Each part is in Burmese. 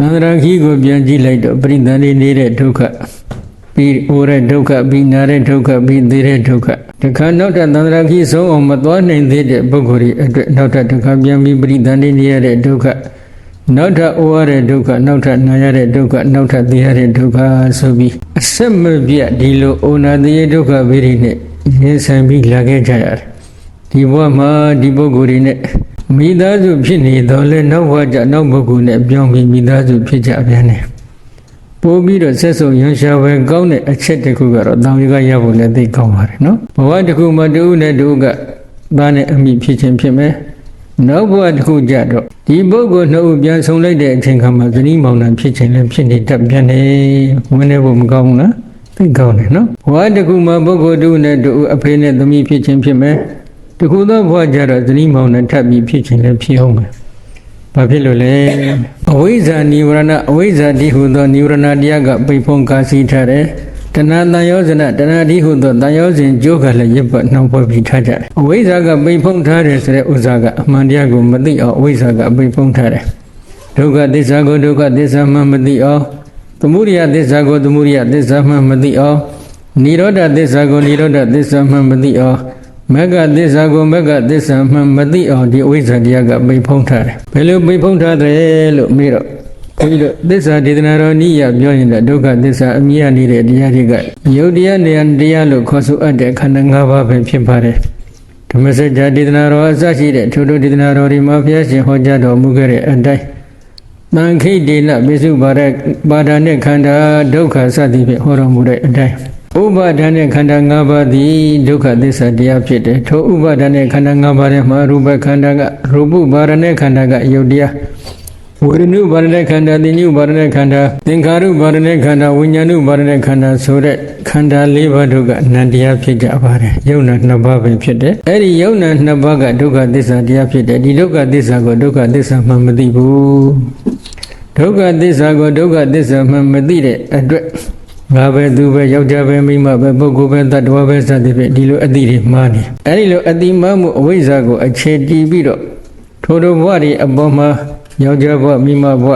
သန္တရာခီကိုပြန်ကြည့်လိုက်တော့ပရိသန္တိနေတဲ့ဒုက္ခပြီးအိုတဲ့ဒုက္ခပြီးနာတဲ့ဒုက္ခပြီးသေးတဲ့ဒုက္ခတခါနောက်ထပ်သန္တရာခီဆုံးအောင်မသွားနိုင်သေးတဲ့ပုဂ္ဂိုလ်တွေအတွက်နောက်ထပ်တခါပြန်ပြီးပရိသန္တိနေရတဲ့ဒုက္ခနောက်ထပ်အိုရတဲ့ဒုက္ခနောက်ထပ်နာရတဲ့ဒုက္ခနောက်ထပ်သိရတဲ့ဒုက္ခဆိုပြီးအဆက်မပြတ်ဒီလိုအိုနာတရေဒုက္ခဗေဒိနဲ့ရင်ဆိုင်ပြီးလာခဲ့ကြရတယ်ဒီဘဝမှာဒီပုဂ္ဂိုလ်တွေနဲ့ မိသားစုဖြစ်နေတော့လဲနောက်ဘဝကျနောက်ပုဂ္ဂိုလ်နဲ့ပြောင်းပြီးမိသားစုဖြစ်ကြပြန်တယ်ပို့ပြီးတော့ဆက်စုံရန်ရှာပဲကောင်းတဲ့အချက်တစ်ခုကတော့တောင်ရကရဖို့လည်းသိကောင်းပါတယ်နော်ဘဝတစ်ခုမှာတူနဲ့တူကသားနဲ့အမိဖြစ်ခြင်းဖြစ်မယ်နောက်ဘဝတစ်ခုကြတော့ဒီပုဂ္ဂိုလ်နှစ်ဦးပြန်ဆုံလိုက်တဲ့အချိန်ခါမှာဇနီးမောင်နှံဖြစ်ခြင်းလည်းဖြစ်နေတတ်ပြန်တယ်ဝင်နေဖို့မကောင်းဘူးလားသိကောင်းတယ်နော်ဘဝတစ်ခုမှာပုဂ္ဂိုလ်တူနဲ့တူအဖေနဲ့သမီးဖြစ်ခြင်းဖြစ်မယ် တခုသောဘဝကြတော့ဇနီးမောင်နှံထပ်ပြီးဖြစ်ခြင်းလည်းဖြစ်အောင်မယ်ဘာဖြစ်လို့လဲအဝိဇ္ဇာနိဝရဏအဝိဇ္ဇာတိဟုသောနိဝရဏတရားကပိတ်ဖုံးကားစီထားတယ်တဏှာတန်ယောဇနတဏှာတိဟုသောတန်ယောဇဉ်ကြိုးကလည်းရပ်ပတ်နှောင်ဖွဲ့ပြီးထားကြတယ်အဝိဇ္ဇာကပိတ်ဖုံးထားတယ်ဆိုတဲ့ဥစ္စာကအမှန်တရားကိုမသိအောင်အဝိဇ္ဇာကပိတ်ဖုံးထားတယ်ဒုက္ခသစ္စာကိုဒုက္ခသစ္စာမှမသိအောင်သမုဒိယသစ္စာကိုသမုဒိယသစ္စာမှမသိအောင်និရောဓသစ္စာကိုនិရောဓသစ္စာမှမသိအောင် မဂ္ဂသစ္စာကိုမဂ္ဂသစ္စာမှမသိအောင်ဒီအဝိဇ္ဇာတရားကပိတ်ဖုံးထားတယ်ဘယ်လိုပိတ်ဖုံးထားတယ်လို့မေးတော့ဘုန်းကြီးတို့သစ္စာဒေသနာတော်နိယပြောရင်လည်းဒုက္ခသစ္စာအမြင်ရနေတဲ့တရားတွေကယုတ်တရားနေရာတရားလို့ခေါ်ဆိုအပ်တဲ့ခန္ဓာ၅ပါးပဲဖြစ်ပါတယ်ဓမ္မစကြာဒေသနာတော်အစရှိတဲ့ထိုတို့ဒေသနာတော်ဒီမှာဘုရားရှင်ဟောကြားတော်မူခဲ့တဲ့အတိုင်းတန်ခိတေနပိစုပါရပါဒာနဲ့ခန္ဓာဒုက္ခစသည်ဖြင့်ဟောတော်မူတဲ့အတိုင်း ဥပါဒာနဲ့ခန္ဓာ၅ပါးသည်ဒုက္ခသစ္စာတရားဖြစ်တယ်ထိုဥပါဒာနဲ့ခန္ဓာ၅ပါးထဲမှာရူပခန္ဓာကရူပပါရနဲ့ခန္ဓာကယုတ်တရားဝေဒနုပါရနဲ့ခန္ဓာသိညုပါရနဲ့ခန္ဓာသင်္ခါရုပါရနဲ့ခန္ဓာဝိညာဏုပါရနဲ့ခန္ဓာဆိုတဲ့ခန္ဓာ၄ပါးတို့ကနန္တရားဖြစ်ကြပါတယ်ယုံနာနှစ်ပါးပဲဖြစ်တယ်အဲ့ဒီယုံနာနှစ်ပါးကဒုက္ခသစ္စာတရားဖြစ်တယ်ဒီဒုက္ခသစ္စာကိုဒုက္ခသစ္စာမှမသိဘူးဒုက္ခသစ္စာကိုဒုက္ခသစ္စာမှမသိတဲ့အတွက် ငါပဲသူပဲယောက်ျားပဲမိန်းမပဲပုဂ္ဂိုလ်ပဲတ attva ပဲစသဖြင့်ဒီလိုအတိတွေမှားနေအဲ့ဒီလိုအတိမှားမှုအဝိဇ္ဇာကိုအခြေတည်ပြီးတော့ထိုတို့ဘဝတွေအပေါ်မှာယောက်ျားဘဝမိန်းမဘဝ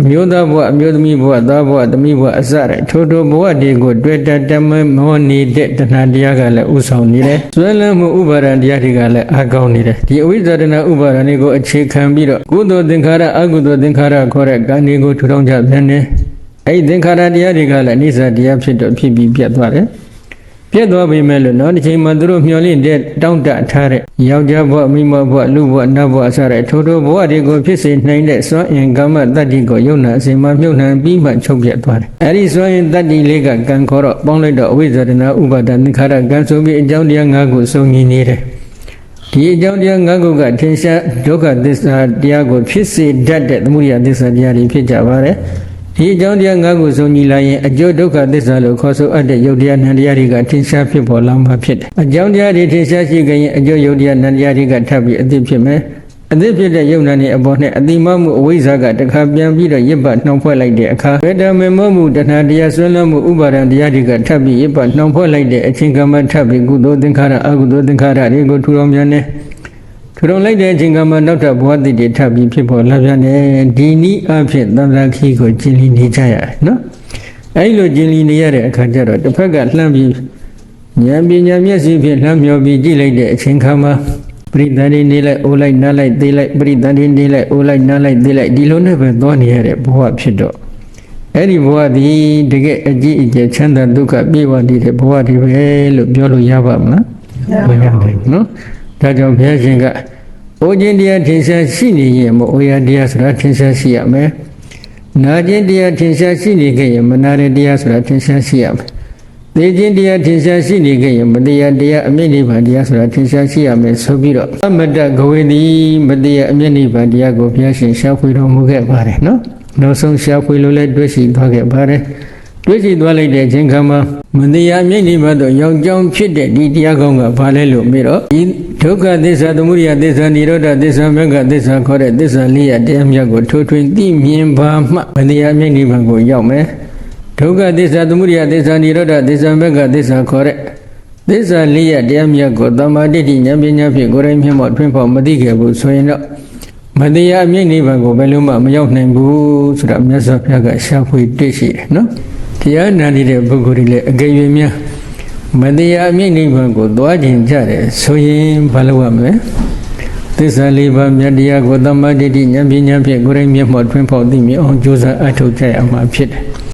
အမျိုးသားဘဝအမျိုးသမီးဘဝသားဘဝသမီးဘဝအစတဲ့ထိုတို့ဘဝတွေကိုတွေ့တတ်တမမောနေတဲ့တဏှာတရားကလည်းဥဆောင်နေတယ်။ဇွဲလန်းမှုဥပါဒံတရားတွေကလည်းအကောင်းနေတယ်။ဒီအဝိဇ္ဇာတဏှာဥပါဒံတွေကိုအခြေခံပြီးတော့ကုသိုလ်သင်္ခါရအကုသိုလ်သင်္ခါရခေါ်တဲ့ကံတွေကိုထူထောင်ကြပြန်တယ်။ အဲ့ဒီသင်္ခါရတရားတွေကလည်းအနိစ္စတရားဖြစ်တော့ဖြစ်ပြီးပြတ်သွားတယ်။ပြတ်သွားပြီမဲ့လို့နောက်တစ်ချိန်မှာသူတို့မျောလင့်တဲ့တောင့်တထားတဲ့ယောက်ျားဘဝမိန်းမဘဝလူဘဝနတ်ဘဝအစတဲ့ထိုထိုဘဝတွေကိုဖြစ်စေနိုင်တဲ့စွမ်းအင်ကမ္မတတ္တိကိုယုံနာအစဉ်မှာမြုပ်နှံပြီးမှချုပ်ပြတ်သွားတယ်။အဲဒီစွမ်းအင်တတ္တိလေးကကံခေါ်တော့ပေါင်းလိုက်တော့အဝိဇ္ဇာတနာဥပါဒသင်္ခါရကံဆိုပြီးအကြောင်းတရား၅ခုစုံညီနေတယ်။ဒီအကြောင်းတရား၅ခုကထင်ရှားဒုက္ခသစ္စာတရားကိုဖြစ်စေတတ်တဲ့သမုဒိယသစ္စာတရားတွေဖြစ်ကြပါတယ်။ ဒီအကြောင်းတရား၅ခုစုံညီလာရင်အကျိုးဒုက္ခသစ္စာလို့ခေါ်ဆိုအပ်တဲ့ယုတ်တရားနံတရားတွေကထင်ရှားဖြစ်ပေါ်လာမှာဖြစ်တယ်။အကြောင်းတရားတွေထင်ရှားရှိကြရင်အကျိုးယုတ်တရားနံတရားတွေကထပ်ပြီးအသိဖြစ်မယ်။အသိဖြစ်တဲ့ယုတ်နံနေအပေါ်နဲ့အတိမမှုအဝိဇ္ဇာကတခါပြန်ပြီးတော့ရစ်ပတ်နှောင်ဖွဲ့လိုက်တဲ့အခါဝေဒမေမောမှုတဏှာတရားဆွဲလန်းမှုဥပါဒံတရားတွေကထပ်ပြီးရစ်ပတ်နှောင်ဖွဲ့လိုက်တဲ့အချိန်ကမှထပ်ပြီးကုသိုလ်သင်္ခါရအကုသိုလ်သင်္ခါရတွေကိုထူထောင်ပြန်တယ်။ ထူထောင်လိုက်တဲ့အချိန်ကမှနောက်ထပ်ဘဝတည်တွေထပ်ပြီးဖြစ်ပေါ်လာပြန်တယ်ဒီနည်းအဖြစ်သံဃာခီကိုကျင့်လီနေကြရတယ်နော်အဲဒီလိုကျင့်လီနေရတဲ့အခါကျတော့တစ်ဖက်ကလှမ်းပြီးဉာဏ်ပညာမျက်စိဖြင့်လှမ်းမြော်ပြီးကြည့်လိုက်တဲ့အချိန်ခါမှာပရိသန္တိနေလိုက်အိုးလိုက်နားလိုက်သေးလိုက်ပရိသန္တိနေလိုက်အိုးလိုက်နားလိုက်သေးလိုက်ဒီလိုနဲ့ပဲသွားနေရတဲ့ဘဝဖြစ်တော့အဲ့ဒီဘဝဒီတကယ်အကြည့်အကျချမ်းသာဒုက္ခပြေဝနေတဲ့ဘဝဒီပဲလို့ပြောလို့ရပါမလားမရဘူးနော်ဒါကြောင့်ဘုရားရှင်က အိုခြင်းတရားထင်ရှားရှိနေရင်မအိုရတရားဆိုတာထင်ရှားရှိရမယ်။နာခြင်းတရားထင်ရှားရှိနေခဲ့ရင်မနာတဲ့တရားဆိုတာထင်ရှားရှိရမယ်။သိခြင်းတရားထင်ရှားရှိနေခဲ့ရင်မတရားတရားအမြင့်နိဗ္ဗာန်တရားဆိုတာထင်ရှားရှိရမယ်ဆိုပြီးတော့အမတ္တဂဝေတိမတရားအမြင့်နိဗ္ဗာန်တရားကိုဘုရားရှင်ရှားဖွေတော်မူခဲ့ပါတယ်နော်။နောက်ဆုံးရှားဖွေလို့လည်းတွေ့ရှိသွားခဲ့ပါတယ်။တွေ့ရှိသွားလိုက်တဲ့အချိန်ခါမှာ မတရားမြိတ်နိဗ္ဗာန်သို့ရောက်ကြောင်းဖြစ်တဲ့ဒီတရားကောင်းကဘာလဲလို့မေးတော့ဒီဒုက္ခသစ္စာသမုဒယသစ္စာនិရောဓသစ္စာမဂ္ဂသစ္စာခေါ်တဲ့သစ္စာလေးရတရားမြတ်ကိုထိုးထွင်းသိမြင်ပါမှမတရားမြိတ်နိဗ္ဗာန်ကိုရောက်မယ်ဒုက္ခသစ္စာသမုဒယသစ္စာនិရောဓသစ္စာမဂ္ဂသစ္စာခေါ်တဲ့သစ္စာလေးရတရားမြတ်ကိုတမ္မာတိဋ္ဌိဉာဏ်ပညာဖြင့်ကိုယ်တိုင်မျက်မှောက်ထွန်းဖော်မသိခဲ့ဘူးဆိုရင်တော့မမတရားအမြိတ်နိဗ္ဗာန်ကိုဘယ်လို့မှမရောက်နိုင်ဘူးဆိုတာမြတ်စွာဘုရားကရှာဖွေတွေ့ရှိတယ်နော် တရားနာနေတဲ့ပုဂ္ဂိုလ်တွေလည်းအကယ်၍များမတရားအမြိတ်နိဗ္ဗာန်ကိုသွားခြင်းကြတယ်ဆိုရင်ဘာလို့ရမလဲသစ္စာလေးပါးမြတ်တရားကိုသမ္မာဒိဋ္ဌိဉာဏ်ပညာဖြင့်ကိုယ်တိုင်မျက်မှောက်ထွန်းဖောက်သိမြင်အောင်ကြိုးစားအထောက်ကြရမှာဖြစ်တယ်